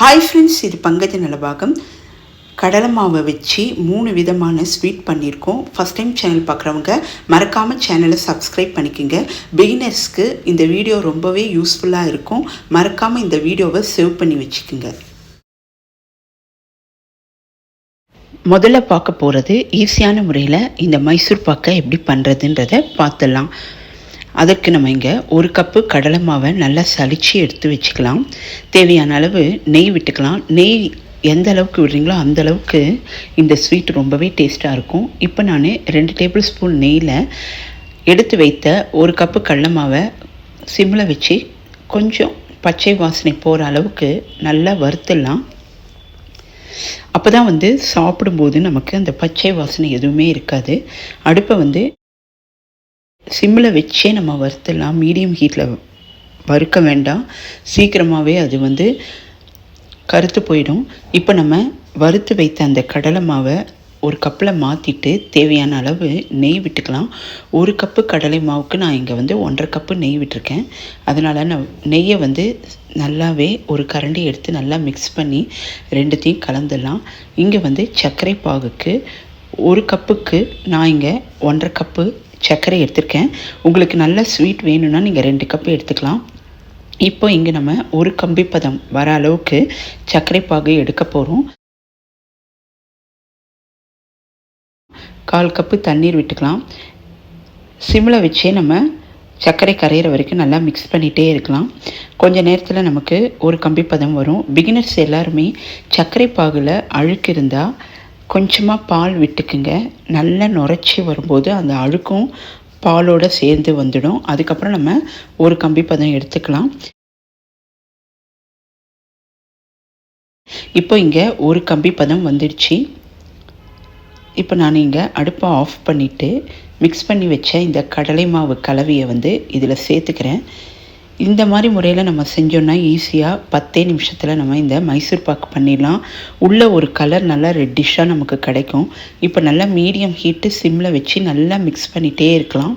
Hi friends இது பங்கஜ நலபாகம் கடலை மாவை வச்சு மூணு விதமான ஸ்வீட் பண்ணியிருக்கோம். ஃபஸ்ட் டைம் சேனல் பார்க்குறவங்க மறக்காமல் சேனலை சப்ஸ்கிரைப் பண்ணிக்கோங்க. பிகினர்ஸ்க்கு இந்த வீடியோ ரொம்பவே யூஸ்ஃபுல்லாக இருக்கும். மறக்காமல் இந்த வீடியோவை சேவ் பண்ணி வச்சுக்கோங்க. முதல்ல பார்க்க போகிறது ஈஸியான முறையில் இந்த மைசூர் பாக்கை எப்படி பண்ணுறதுன்றதை பார்த்துடலாம். அதற்கு நம்ம இங்கே ஒரு கப்பு கடலை மாவை நல்லா சளிச்சு எடுத்து வச்சுக்கலாம். தேவையான அளவு நெய் விட்டுக்கலாம். நெய் எந்த அளவுக்கு விடுறீங்களோ அந்த அளவுக்கு இந்த ஸ்வீட் ரொம்பவே டேஸ்ட்டாக இருக்கும். இப்போ நான் ரெண்டு டேபிள் ஸ்பூன் நெய்யில் எடுத்து வைத்த ஒரு கப்பு கடலை மாவை சிம்மில் வச்சு கொஞ்சம் பச்சை வாசனை போகிற அளவுக்கு நல்லா வறுத்துடலாம். அப்போ தான் வந்து சாப்பிடும்போது நமக்கு அந்த பச்சை வாசனை எதுவுமே இருக்காது. அடுப்பை வந்து சிம்மில் வச்சே நம்ம வறுத்துடலாம். மீடியம் ஹீட்டில் வறுக்க வேண்டாம். சீக்கிரமாகவே அது வந்து கருத்து போயிடும். இப்போ நம்ம வறுத்து வைத்த அந்த கடலை மாவை ஒரு கப்பில் மாற்றிட்டு தேவையான அளவு நெய் விட்டுக்கலாம். ஒரு கப்பு கடலை மாவுக்கு நான் இங்கே வந்து ஒன்றரை கப்பு நெய் விட்டுருக்கேன். அதனால் நான் நெய்யை வந்து நல்லாவே ஒரு கரண்டி எடுத்து நல்லா மிக்ஸ் பண்ணி ரெண்டுத்தையும் கலந்துடலாம். இங்கே வந்து சர்க்கரை பாகுக்கு ஒரு கப்புக்கு நான் இங்கே ஒன்றரை கப்பு சர்க்கரை எடுத்திருக்கேன். உங்களுக்கு நல்ல ஸ்வீட் வேணும்னா நீங்கள் ரெண்டு கப்பு எடுத்துக்கலாம். இப்போ இங்கே நம்ம ஒரு கம்பி பதம் வர அளவுக்கு சர்க்கரை பாகு எடுக்க போகிறோம் கால் கப்பு தண்ணீர் விட்டுக்கலாம். சிம்மில் வச்சே நம்ம சர்க்கரை கரையிற வரைக்கும் நல்லா மிக்ஸ் பண்ணிகிட்டே இருக்கலாம். கொஞ்ச நேரத்தில் நமக்கு ஒரு கம்பி பதம் வரும். பிகினர்ஸ் எல்லாருமே சர்க்கரை பாகில் அழுக்கு இருந்தால் கொஞ்சமாக பால் விட்டுக்குங்க. நல்லா நுரைச்சி வரும்போது அந்த அழுக்கும் பாலோடு சேர்ந்து வந்துடும். அதுக்கப்புறம் நம்ம ஒரு கம்பி பதம் எடுத்துக்கலாம். இப்போ இங்கே ஒரு கம்பி பதம் வந்துடுச்சு. இப்போ நான் இங்கே அடுப்பை ஆஃப் பண்ணிவிட்டு மிக்ஸ் பண்ணி வச்ச இந்த கடலை மாவு கலவையை வந்து இதில் சேர்த்துக்கிறேன். இந்த மாதிரி முறையில் நம்ம செஞ்சோன்னா ஈஸியாக பத்தே நிமிஷத்தில் நம்ம இந்த மைசூர் பாக்கு பண்ணிடலாம். உள்ளே ஒரு கலர் நல்லா ரெட்டிஷாக நமக்கு கிடைக்கும். இப்போ நல்லா மீடியம் ஹீட்டு சிம்மில் வச்சு நல்லா மிக்ஸ் பண்ணிகிட்டே இருக்கலாம்.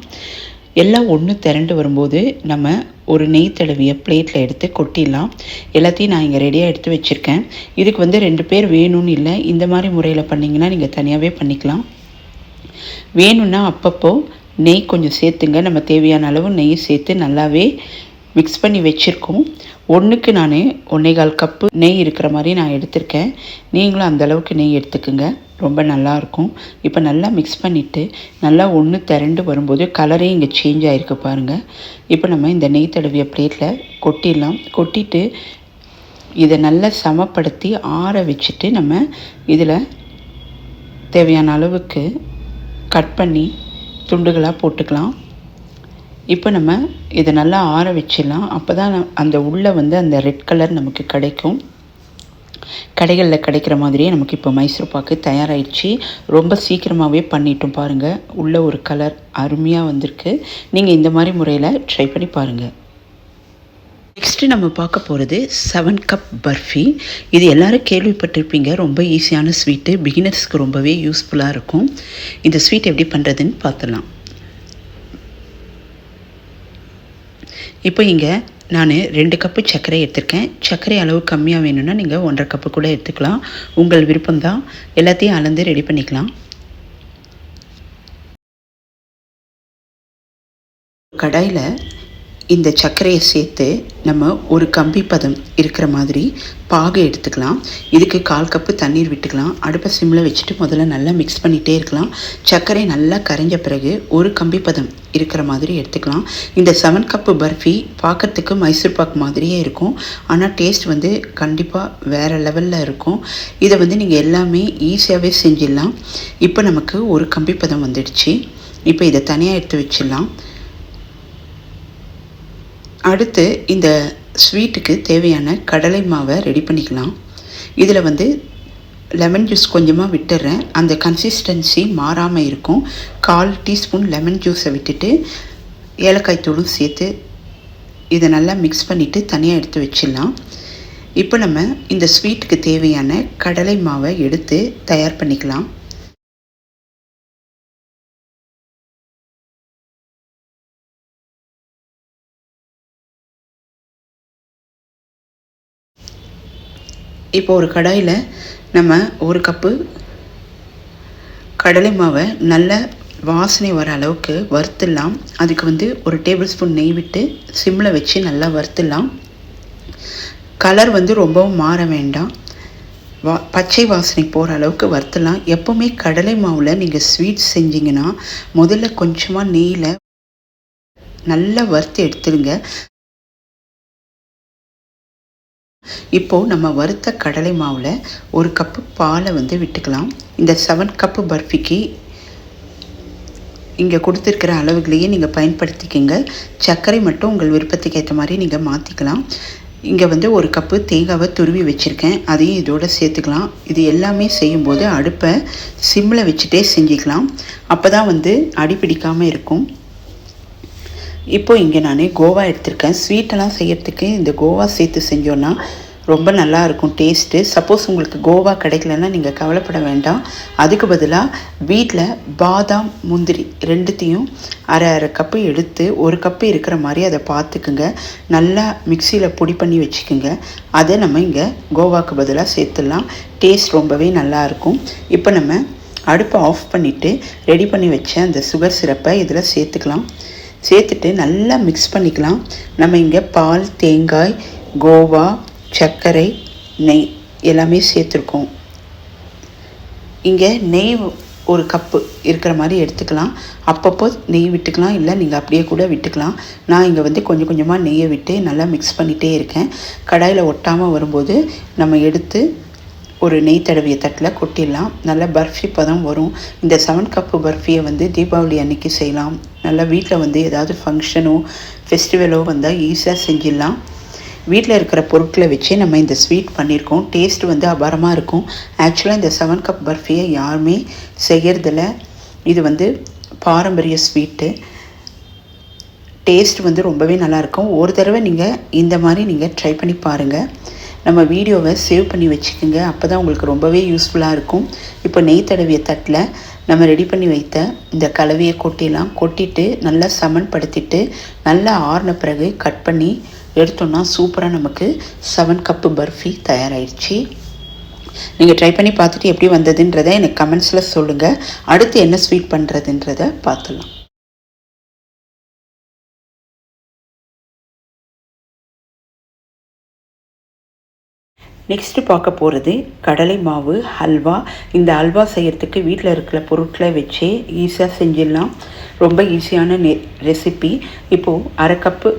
எல்லாம் ஒன்று திரண்டு வரும்போது நம்ம ஒரு நெய் தடவிய பிளேட்டில் எடுத்து கொட்டிடலாம். எல்லாத்தையும் நான் இங்கே ரெடியாக எடுத்து வச்சுருக்கேன். இதுக்கு வந்து ரெண்டு பேர் வேணும்னு இல்லை. இந்த மாதிரி முறையில் பண்ணிங்கன்னா நீங்கள் தனியாகவே பண்ணிக்கலாம். வேணும்னா அப்பப்போ நெய் கொஞ்சம் சேர்த்துங்க. நம்ம தேவையான அளவு நெய் சேர்த்து நல்லாவே மிக்ஸ் பண்ணி வச்சுருக்கோம். ஒன்றுக்கு நான் ஒன்றேகால் கப்பு நெய் இருக்கிற மாதிரி நான் எடுத்திருக்கேன். நீங்களும் அந்தளவுக்கு நெய் எடுத்துக்குங்க. ரொம்ப நல்லாயிருக்கும் இப்போ நல்லா மிக்ஸ் பண்ணிவிட்டு நல்லா ஒன்று திரண்டு வரும்போது கலரே இங்கே சேஞ்ச் ஆகிருக்கு பாருங்கள் இப்போ நம்ம இந்த நெய் தடவிய பிளேட்டில் கொட்டிடலாம். கொட்டிட்டு இதை நல்லா சமப்படுத்தி ஆற வச்சுட்டு நம்ம இதில் தேவையான அளவுக்கு கட் பண்ணி துண்டுகளாக போட்டுக்கலாம். இப்போ நம்ம இதை நல்லா ஆற வச்சிடலாம். அப்போ தான் அந்த உள்ளே வந்து அந்த ரெட் கலர் நமக்கு கிடைக்கும். கடைகளில் கிடைக்கிற மாதிரியே நமக்கு இப்போ மைசூர் பாக்கு தயாராகிடுச்சு ரொம்ப சீக்கிரமாகவே பண்ணிட்டோம் பாருங்கள் உள்ள ஒரு கலர் அருமையாக வந்திருக்கு. நீங்கள் இந்த மாதிரி முறையில் ட்ரை பண்ணி பாருங்கள் நெக்ஸ்ட்டு நம்ம பார்க்க போகிறது செவன் கப் பர்ஃபி இது எல்லோரும் கேள்விப்பட்டிருப்பீங்க. ரொம்ப ஈஸியான ஸ்வீட்டு பிகினர்ஸ்க்கு ரொம்பவே யூஸ்ஃபுல்லாக இருக்கும். இந்த ஸ்வீட் எப்படி பண்ணுறதுன்னு பார்த்துலாம் இப்போ இங்கே நான் ரெண்டு கப்பு சர்க்கரை எடுத்திருக்கேன். சர்க்கரை அளவு கம்மியாக வேணும்னா நீங்கள் ஒன்றரை கப்பு கூட எடுத்துக்கலாம். உங்கள் விருப்பம்தான். எல்லாத்தையும் அளந்து ரெடி பண்ணிக்கலாம். கடாயில் இந்த சர்க்கரையை சேர்த்து நம்ம ஒரு கம்பி பதம் இருக்கிற மாதிரி பாகு எடுத்துக்கலாம். இதுக்கு கால் கப்பு தண்ணீர் விட்டுக்கலாம். அடுப்பை சிம்மில் வச்சுட்டு முதல்ல நல்லா மிக்ஸ் பண்ணிகிட்டே இருக்கலாம். சர்க்கரை நல்லா கரைஞ்ச பிறகு ஒரு கம்பி பதம் இருக்கிற மாதிரி எடுத்துக்கலாம். இந்த செவன் கப்பு பர்ஃபி பார்க்குறதுக்கு மைசூர் பாக் மாதிரியே இருக்கும். ஆனால் டேஸ்ட் வந்து கண்டிப்பாக வேறு லெவலில் இருக்கும். இதை வந்து நீங்கள் எல்லாமே ஈஸியாகவே செஞ்சிடலாம். இப்போ நமக்கு ஒரு கம்பி பதம் வந்துடுச்சு. இப்போ இதை தனியாக எடுத்து வச்சிடலாம். அடுத்து இந்த ஸ்வீட்டுக்கு தேவையான கடலை மாவை ரெடி பண்ணிக்கலாம். இதில் வந்து லெமன் ஜூஸ் கொஞ்சமாக விட்டுறேன். அந்த கன்சிஸ்டன்சி மாறாமல் இருக்கும். கால் டீஸ்பூன் லெமன் ஜூஸை விட்டுட்டு ஏலக்காய் தூளும் சேர்த்து இதை நல்லா மிக்ஸ் பண்ணிவிட்டு தனியாக எடுத்து வச்சிடலாம். இப்போ நம்ம இந்த ஸ்வீட்டுக்கு தேவையான கடலை மாவை எடுத்து தயார் பண்ணிக்கலாம். இப்போ ஒரு கடாயில் நம்ம ஒரு கப்பு கடலை மாவை நல்ல வாசனை வர அளவுக்கு வறுத்துடலாம். அதுக்கு வந்து ஒரு டேபிள் ஸ்பூன் நெய் விட்டு சிம்மில் வச்சு நல்லா வறுத்துடலாம். கலர் வந்து ரொம்பவும் மாற வேண்டாம். வா பச்சை வாசனை போகிற அளவுக்கு வறுத்தலாம் எப்போவுமே கடலை மாவில் நீங்கள் ஸ்வீட் செஞ்சீங்கன்னா முதல்ல கொஞ்சமாக நெய்யில் நல்லா வறுத்து எடுத்துருங்க இப்போது நம்ம வறுத்த கடலை மாவில் ஒரு கப்பு பாலை வந்து விட்டுக்கலாம். இந்த செவன் கப்பு பர்ஃபிக்கு இங்கே கொடுத்துருக்கிற அளவுகளையே நீங்கள் பயன்படுத்திக்கங்க. சர்க்கரை மட்டும் உங்கள் விருப்பத்துக்கு ஏற்ற மாதிரி நீங்கள் மாற்றிக்கலாம் இங்கே வந்து ஒரு கப்பு தேங்காவை துருவி வச்சுருக்கேன். அதையும் இதோட சேர்த்துக்கலாம். இது எல்லாமே செய்யும்போது அடுப்பை சிம்மில் வச்சுட்டே செஞ்சுக்கலாம். அப்போ தான் வந்து அடிப்பிடிக்காமல் இருக்கும். இப்போ இங்கே நான் கோவா எடுத்திருக்கேன். ஸ்வீட்டெல்லாம் செய்யறதுக்கு இந்த கோவா சேர்த்து செஞ்சோன்னா ரொம்ப நல்லா இருக்கும் டேஸ்ட்டு சப்போஸ் உங்களுக்கு கோவா கிடைக்கலன்னா நீங்கள் கவலைப்பட வேண்டாம். அதுக்கு பதிலாக வீட்டில் பாதாம் முந்திரி ரெண்டுத்தையும் அரை அரை கப்பு எடுத்து ஒரு கப்பு இருக்கிற மாதிரி அதை பார்த்துக்குங்க. நல்லா மிக்சியில் பொடி பண்ணி வச்சுக்கோங்க. அதை நம்ம இங்கே கோவாக்கு பதிலாக சேர்த்துடலாம். டேஸ்ட் ரொம்பவே நல்லாயிருக்கும் இப்போ நம்ம அடுப்பை ஆஃப் பண்ணிவிட்டு ரெடி பண்ணி வச்ச அந்த சுகர் சிரப்பை இதில் சேர்த்துக்கலாம். சேர்த்துட்டு நல்லா மிக்ஸ் பண்ணிக்கலாம். நம்ம இங்கே பால் தேங்காய் கோவா சர்க்கரை நெய் எல்லாமே சேர்த்துருக்கோம். இங்கே நெய் ஒரு கப்பு இருக்கிற மாதிரி எடுத்துக்கலாம். அப்பப்போ நெய் விட்டுக்கலாம் இல்லை நீங்கள் அப்படியே கூட விட்டுக்கலாம். நான் இங்கே வந்து கொஞ்சம் கொஞ்சமாக நெய்யை விட்டு நல்லா மிக்ஸ் பண்ணிகிட்டே இருக்கேன். கடாயில் ஒட்டாமல் வரும்போது நம்ம எடுத்து ஒரு நெய் தடவிய தட்டில் கொட்டிடலாம். நல்லா பர்ஃபி பதம் வரும். இந்த செவன் கப்பு பர்ஃபியை வந்து தீபாவளி அன்னைக்கு செய்யலாம். நல்லா வீட்டில் வந்து ஏதாவது ஃபங்க்ஷனோ ஃபெஸ்டிவலோ வந்தால் ஈஸியாக செஞ்சிடலாம். வீட்டில் இருக்கிற பொருட்களை வச்சு நம்ம இந்த ஸ்வீட் பண்ணியிருக்கோம் டேஸ்ட் வந்து அபாரமாக இருக்கும். ஆக்சுவலாக இந்த செவன் கப் பர்ஃபியை யாருமே செய்கிறதில்ல இது வந்து பாரம்பரிய ஸ்வீட்டு டேஸ்ட் வந்து ரொம்பவே நல்லாயிருக்கும் ஒரு தடவை நீங்கள் இந்த மாதிரி நீங்கள் ட்ரை பண்ணி பாருங்கள் நம்ம வீடியோவை சேவ் பண்ணி வச்சுக்கோங்க. அப்போ தான் உங்களுக்கு ரொம்பவே யூஸ்ஃபுல்லாக இருக்கும். இப்போ நெய் தடவிய தட்டில் நம்ம ரெடி பண்ணி வைத்த இந்த கலவையை கொட்டிலாம் கொட்டிட்டு நல்லா சமன்படுத்திட்டு நல்லா ஆறின பிறகு கட் பண்ணி எடுத்தோன்னா சூப்பராக நமக்கு செவன் கப்பு பர்ஃபி தயாராகிடுச்சு நீங்கள் ட்ரை பண்ணி பார்த்துட்டு எப்படி வந்ததுன்றதை எனக்கு கமெண்ட்ஸில் சொல்லுங்கள் அடுத்து என்ன ஸ்வீட் பண்ணுறதுன்றதை பார்த்துலாம் நெக்ஸ்ட்டு பார்க்க போகிறது கடலை மாவு ஹல்வா இந்த ஹல்வா செய்கிறதுக்கு வீட்டில் இருக்கிற பொருட்களை வச்சே ஈஸியாக செஞ்சிடலாம். ரொம்ப ஈஸியான நெ ரெசிபி இப்போது அரை கப்பு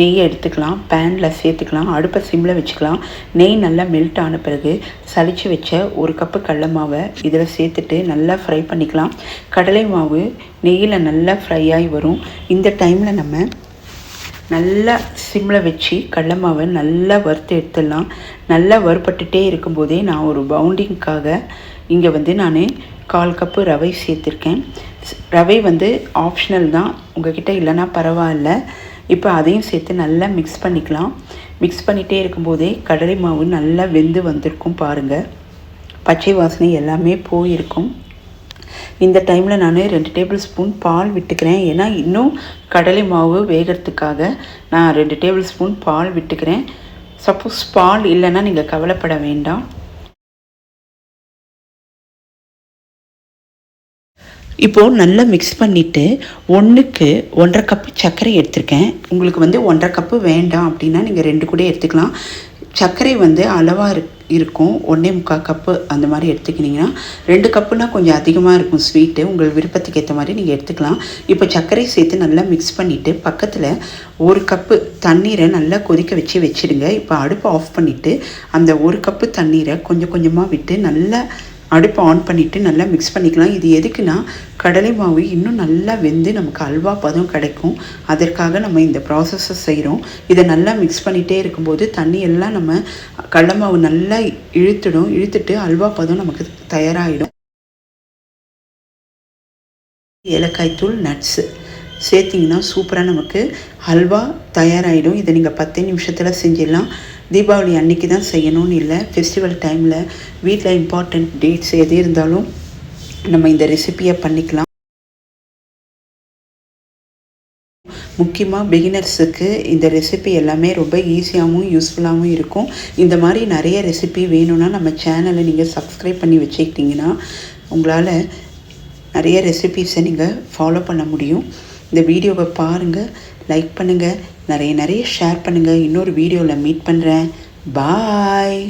நெய்யை எடுத்துக்கலாம். பேனில் சேர்த்துக்கலாம். அடுப்பை சிம்மில் வச்சுக்கலாம். நெய் நல்லா மெல்ட் ஆன பிறகு சளிச்சு வச்ச ஒரு கப்பு கடலை மாவை இதில் சேர்த்துட்டு நல்லா ஃப்ரை பண்ணிக்கலாம். கடலை மாவு நெய்யில் நல்லா ஃப்ரை ஆகி வரும். இந்த டைமில் நம்ம நல்லா சிம்மில் வச்சு கடல மாவை நல்லா வறுத்து எடுத்துடலாம். நல்லா வறுப்பட்டுட்டே இருக்கும்போதே நான் ஒரு பவுண்டிங்க்காக இங்கே வந்து நான் கால் கப்பு ரவை சேர்த்துருக்கேன். ரவை வந்து ஆப்ஷனல் தான். உங்ககிட்ட இல்லைன்னா பரவாயில்ல. இப்போ அதையும் சேர்த்து நல்லா மிக்ஸ் பண்ணிக்கலாம். மிக்ஸ் பண்ணிகிட்டே இருக்கும்போதே கடலை மாவு நல்லா வெந்து வந்திருக்கும் பாருங்கள் பச்சை வாசனை எல்லாமே போயிருக்கும். இந்த டைமில் நான் ரெண்டு டேபிள் ஸ்பூன் பால் விட்டுக்கிறேன். ஏன்னா இன்னும் கடலை மாவு வேகிறதுக்காக நான் ரெண்டு டேபிள் ஸ்பூன் பால் விட்டுக்கிறேன். சப்போஸ் பால் இல்லைன்னா நீங்கள் கவலைப்பட வேண்டாம். இப்போது நல்லா மிக்ஸ் பண்ணிவிட்டு ஒன்றுக்கு ஒன்றரை கப்பு சர்க்கரை எடுத்திருக்கேன். உங்களுக்கு வந்து ஒன்றரை கப்பு வேண்டாம் அப்படின்னா நீங்கள் ரெண்டு கூட எடுத்துக்கலாம். சர்க்கரை வந்து அளவாக இருக் இருக்கும். ஒன்றே முக்கால் கப்பு அந்த மாதிரி எடுத்துக்கிட்டிங்கன்னா ரெண்டு கப்புனா கொஞ்சம் அதிகமாக இருக்கும் ஸ்வீட்டு உங்கள் விருப்பத்துக்கு ஏற்ற மாதிரி நீங்கள் எடுத்துக்கலாம். இப்போ சர்க்கரை சேர்த்து நல்லா மிக்ஸ் பண்ணிவிட்டு பக்கத்தில் ஒரு கப்பு தண்ணீரை நல்லா கொதிக்க வச்சு வச்சுடுங்க. இப்போ அடுப்பு ஆஃப் பண்ணிவிட்டு அந்த ஒரு கப்பு தண்ணீரை கொஞ்சம் கொஞ்சமாக விட்டு நல்லா அடுப்பை ஆன் பண்ணிவிட்டு நல்லா மிக்ஸ் பண்ணிக்கலாம். இது எதுக்குன்னா கடலை மாவு இன்னும் நல்லா வெந்து நமக்கு அல்வா பதம் கிடைக்கும். அதற்காக நம்ம இந்த ப்ராசஸை செய்கிறோம் இதை நல்லா மிக்ஸ் பண்ணிகிட்டே இருக்கும்போது தண்ணியெல்லாம் நம்ம கடலை மாவு நல்லா இழுத்துடும். இழுத்துட்டு அல்வா பதம் நமக்கு தயாராகிடும். ஏலக்காய் தூள் நட்ஸு சேர்த்திங்கன்னா சூப்பராக நமக்கு ஹல்வா தயாராகிடும் இதை நீங்கள் பத்து நிமிஷத்தில் செஞ்சிடலாம். தீபாவளி அன்னைக்கு தான் செய்யணும்னு இல்லை. ஃபெஸ்டிவல் டைமில் வீட்டில் இம்பார்ட்டண்ட் டேட்ஸ் எது இருந்தாலும் நம்ம இந்த ரெசிப்பியை பண்ணிக்கலாம். முக்கியமாக பிகினர்ஸுக்கு இந்த ரெசிபி எல்லாமே ரொம்ப ஈஸியாகவும் யூஸ்ஃபுல்லாகவும் இருக்கும். இந்த மாதிரி நிறைய ரெசிபி வேணும்னா நம்ம சேனலை நீங்கள் சப்ஸ்கிரைப் பண்ணி வச்சுக்கிட்டிங்கன்னா உங்களால் நிறைய ரெசிபீஸை நீங்கள் ஃபாலோ பண்ண முடியும். இந்த வீடியோவை பாருங்கள் லைக் பண்ணுங்கள் நிறைய நிறைய ஷேர் பண்ணுங்கள் இன்னொரு வீடியோவில் மீட் பண்ணுறேன் பாய்